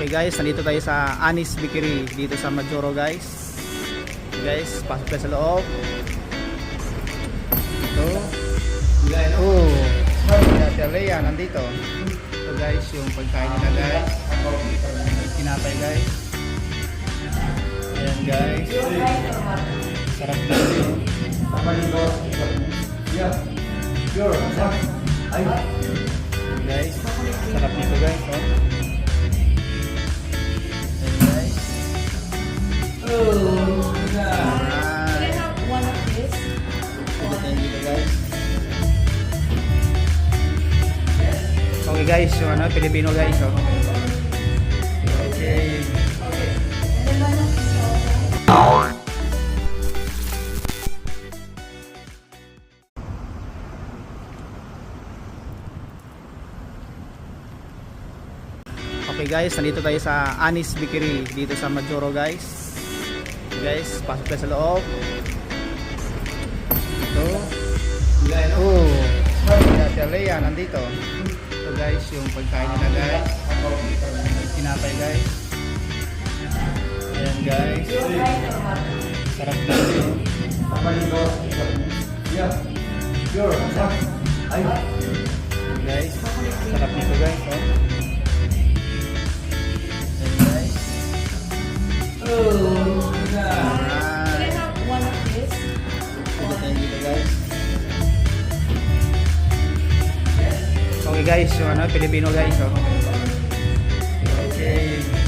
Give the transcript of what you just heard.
Okay guys, nandito tayo sa Anis Bakery dito sa Majoro guys. Guys, pasok tayo sa loob. Ito. Oh. Ate Lea nandito. Ito guys, yung pagkain nila guys. Tinapay guys. Ayan guys. Sarap guys. Guys, Okay guys, yung ano, Pilipino guys. Oh. Okay. Okay guys, nandito tayo sa Anis Bakery dito sa Majoro guys. Guys, pasok tayo sa loob. Ito. Oh. Ate Lea nandito. Guys, yung pagkain nila guys. Tinapay guys. Ayan guys. Sarap guys. Guys, sarap nito guys. Oh. Ayan guys. Can guys, yung ano, Pilipino guys. Oh. Okay.